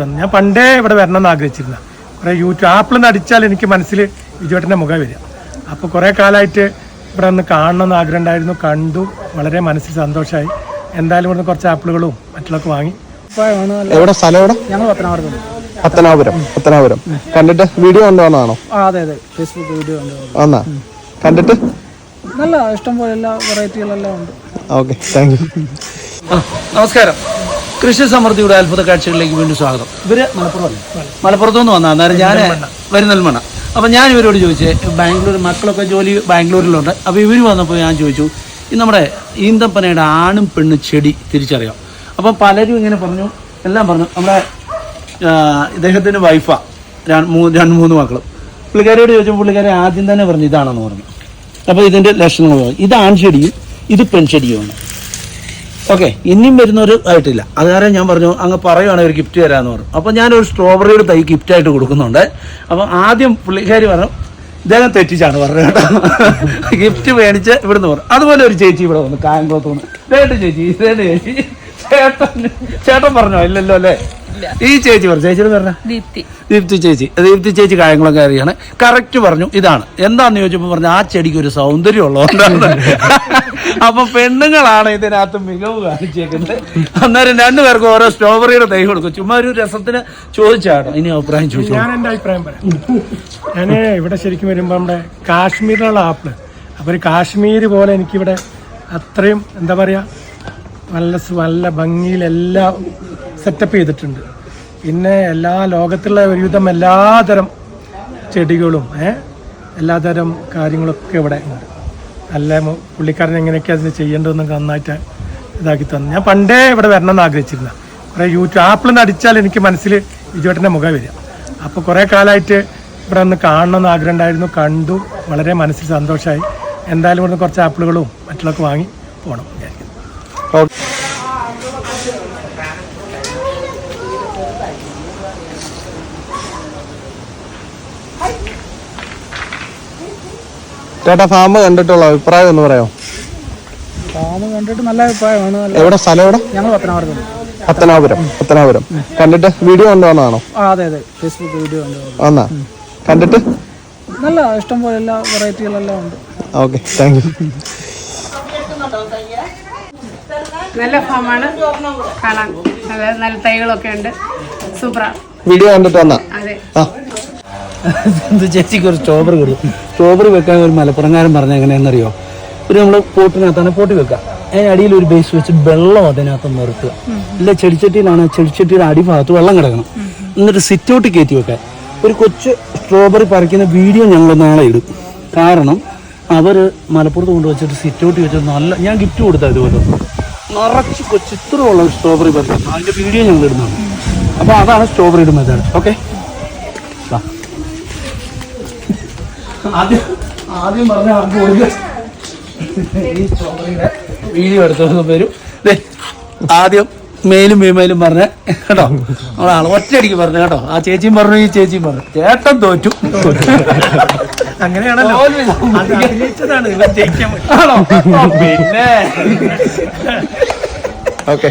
തന്നെ. ഞാൻ പണ്ടേ ഇവിടെ വരണം എന്ന് ആഗ്രഹിച്ചിരുന്ന. കുറേ യൂട്യൂബ് ആപ്പിൾ നിന്ന് അടിച്ചാൽ എനിക്ക് മനസ്സിൽ വിജുവേട്ടന്റെ മുഖം വരിക. അപ്പോൾ കുറേ കാലമായിട്ട് ഇവിടെ ഒന്ന് കാണണം എന്ന് ആഗ്രഹം ഉണ്ടായിരുന്നു കണ്ടു വളരെ മനസ്സിൽ സന്തോഷമായി എന്തായാലും ഇവിടുന്ന് കുറച്ച് ആപ്പിളുകളും മറ്റുള്ളതൊക്കെ വാങ്ങി. എവിടെ? സ്ഥലം എവിടെ? ഞങ്ങൾ പത്തനാപുരത്ത് പത്തനാപുരം പത്തനാപുരം. കണ്ടിട്ട് വീഡിയോ കൊണ്ടുവന്നാണോ ആ അതെ അതെ. ഫേസ്ബുക്ക് വീഡിയോ ഉണ്ട് കണ്ടിട്ട്? നല്ല ഇഷ്ടം പോലെ എല്ലാ വെറൈറ്റികളെല്ലാം ഉണ്ട്. ഓക്കെ. Thank you. നമസ്കാരം. കൃഷി സമൃദ്ധിയുടെ അത്ഭുത കാഴ്ചകളിലേക്ക് വീണ്ടും സ്വാഗതം. ഇവർ മലപ്പുറം മലപ്പുറത്തു നിന്ന് വന്ന. അന്നേരം ഞാൻ വരുന്നൽമണ അപ്പം ഞാൻ ഇവരോട് ചോദിച്ചേ ബാംഗ്ലൂർ മക്കളൊക്കെ ജോലി ബാംഗ്ലൂരിലുണ്ട്. അപ്പോൾ ഇവർ വന്നപ്പോൾ ഞാൻ ചോദിച്ചു ഈ നമ്മുടെ ഈന്തപ്പനയുടെ ആണും പെണ്ണും ചെടി തിരിച്ചറിയാം. അപ്പം പലരും ഇങ്ങനെ പറഞ്ഞു എല്ലാം പറഞ്ഞു. നമ്മുടെ ഇദ്ദേഹത്തിന്റെ വൈഫാ രണ്ട് മൂന്ന് മക്കളും. പുള്ളിക്കാരോട് ചോദിച്ചപ്പോൾ പുള്ളിക്കാരെ ആദ്യം തന്നെ പറഞ്ഞു ഇതാണെന്ന് പറഞ്ഞു. അപ്പോൾ ഇതിന്റെ ലക്ഷണങ്ങൾ ഇത് ഇത് ആൺചെടിയും ഇത് പെൺചെടിയുമാണ്. ഓക്കെ ഇനിയും വരുന്നവർ ആയിട്ടില്ല. അത് കാരണം ഞാൻ പറഞ്ഞു അങ്ങ് പറയുവാണെങ്കിൽ ഒരു ഗിഫ്റ്റ് തരാമെന്ന് പറഞ്ഞു. അപ്പോൾ ഞാനൊരു സ്ട്രോബെറിയുടെ തൈ ഗിഫ്റ്റ് ആയിട്ട് കൊടുക്കുന്നുണ്ട്. അപ്പോൾ ആദ്യം പുള്ളിക്കാരി പറഞ്ഞു ഇദ്ദേഹം തെറ്റിച്ചാണ് പറഞ്ഞത് കേട്ടോ. ഗിഫ്റ്റ് മേടിച്ച് ഇവിടുന്ന് പറഞ്ഞു. അതുപോലെ ഒരു ചേച്ചി ഇവിടെ വന്നു കായംകുളത്ത് വന്നു. ഇതേട്ട് ചേച്ചി ഇതേട്ട് ചേച്ചി. ചേട്ടൻ ചേട്ടൻ പറഞ്ഞോ? ഇല്ലല്ലോ അല്ലേ? ഈ ചേച്ചി പറഞ്ഞു ചേച്ചിയുടെ പറഞ്ഞ ദീപ്തി. ദീപ്തി ചേച്ചി. ദീപ്തി ചേച്ചി കായംകുളംകാരിയാണ് കറക്റ്റ് പറഞ്ഞു ഇതാണ്. എന്താന്ന് ചോദിച്ചപ്പോൾ പറഞ്ഞു ആ ചെടിക്ക് ഒരു സൗന്ദര്യം ഉള്ളതുകൊണ്ടാണ് അപ്പൊ പെണ്ണുങ്ങളാണ് ഇതിനകത്ത് മികവ് കാണിച്ചേക്കുന്നത്. അന്നേരം രണ്ടുപേർക്കും ഓരോ സ്ട്രോബെറിയുടെ തൈ കൊടുക്കും. ചുമ്മാ ഒരു രസത്തിന് ചോദിച്ചാണ് ഇനി അഭിപ്രായം ചോദിച്ചു. ഞാൻ എന്റെ അഭിപ്രായം പറയാം. ഞാൻ ഇവിടെ ശരിക്കും വരുമ്പോൾ നമ്മുടെ കാശ്മീരിലുള്ള ആപ്പിൾ. അപ്പൊ ഒരു കാശ്മീർ പോലെ എനിക്കിവിടെ അത്രയും എന്താ പറയാ നല്ല നല്ല ഭംഗിയിലെല്ലാം സെറ്റപ്പ് ചെയ്തിട്ടുണ്ട്. പിന്നെ എല്ലാ ലോകത്തുള്ള ഒരുവിധം എല്ലാതരം ചെടികളും എല്ലാതരം കാര്യങ്ങളൊക്കെ ഇവിടെ ഉണ്ട്. നല്ല പുള്ളിക്കാരൻ എങ്ങനെയൊക്കെയാണ് അതിന് ചെയ്യേണ്ടതെന്നൊക്കെ നന്നായിട്ട് ഇതാക്കി തന്നു. ഞാൻ പണ്ടേ ഇവിടെ വരണം എന്ന് ആഗ്രഹിച്ചിരുന്ന. കുറേ യൂട്യൂബ് ആപ്പിൾ നിന്ന് അടിച്ചാൽ എനിക്ക് മനസ്സിൽ വിജുവേട്ടന്റെ മുഖം വരിക. അപ്പോൾ കുറേ കാലമായിട്ട് ഇവിടെ ഒന്ന് കാണണം എന്ന് ആഗ്രഹം ഉണ്ടായിരുന്നു. കണ്ടു വളരെ മനസ്സിൽ സന്തോഷമായി എന്തായാലും ഇവിടുന്ന് കുറച്ച് ആപ്പിളുകളും മറ്റുള്ളതൊക്കെ വാങ്ങി പോകണം വിചാരിക്കുന്നു. ചേട്ടാ ഫാം കണ്ടിട്ടുള്ള അഭിപ്രായം ഒന്ന് പറയാമോ? ഫാം കണ്ടിട്ട് നല്ല അഭിപ്രായമാണ് നല്ല എവിടെ? സ്ഥലം എവിടെ? ഞങ്ങൾ പത്തനാപുരം പത്തനാപുരം പത്തനാപുരം. കണ്ടിട്ട് വീഡിയോ കൊണ്ടുവന്നാണോ അതെ അതെ. ഫേസ്ബുക്ക് വീഡിയോ വന്നാ. കണ്ടിട്ട്? നല്ല ഇഷ്ടം പോലെ എല്ലാ വെറൈറ്റികളെല്ലാം ഉണ്ട്. ഓക്കെ താങ്ക് യു നല്ല ഫാമാണ് കാണാൻ നല്ല നല്ല തൈകളൊക്കെ ഉണ്ട്. സൂപ്പറാണ് വീഡിയോ കണ്ടിട്ട് വന്നാ? അതെ. എന്ത് ചേച്ചിക്ക് ഒരു സ്ട്രോബറി കൊടുക്കും സ്ട്രോബറി വെക്കാൻ ഒരു മലപ്പുറംകാരൻ പറഞ്ഞ എങ്ങനെയാണെന്നറിയോ? ഒരു നമ്മൾ പോട്ടിനകത്താണ് പോട്ടി വെക്കുക. അതിന് അടിയിൽ ഒരു ബേസ് വെച്ച് വെള്ളം അതിനകത്ത് നിർത്തുക. ഇല്ല ചെടിച്ചട്ടിയിലാണ് ചെടിച്ചട്ടിയുടെ അടിഭാഗത്ത് വെള്ളം കിടക്കണം. എന്നിട്ട് സിറ്റ് ഔട്ട് കയറ്റി വെക്കാൻ ഒരു കൊച്ച് സ്ട്രോബറി പറിക്കുന്ന വീഡിയോ ഞങ്ങൾ നാളെ ഇടും. കാരണം അവർ മലപ്പുറത്ത് കൊണ്ടുവച്ചിട്ട് സിറ്റ് ഔട്ട് വെച്ച് നല്ല ഞാൻ ഗിഫ്റ്റ് കൊടുത്താൽ ഇതുപോലെ. നിറച്ച് കൊച്ചിത്രമുള്ള സ്ട്രോബറി പറിക്കും അതിന്റെ വീഡിയോ ഞങ്ങൾ ഇടുന്നതാണ് അപ്പോൾ അതാണ് സ്ട്രോബറിയുടെ മെത്തേഡ് ഓക്കെ ആദ്യം ആദ്യം പറഞ്ഞ ആൾക്ക് ഒരു ഈ സ്ട്രോബെറിയുടെ വീഡിയോ എടുത്തത് വരും. ആദ്യം മേലും മേമേലും പറഞ്ഞ കേട്ടോ? നമ്മളാണ് ഒറ്റയടിക്ക് പറഞ്ഞു കേട്ടോ? ആ ചേച്ചിയും പറഞ്ഞു ഈ ചേച്ചിയും പറഞ്ഞു. ചേട്ടൻ തോറ്റു. അങ്ങനെയാണല്ലോ. ആണോ? പിന്നെ. ഓക്കെ.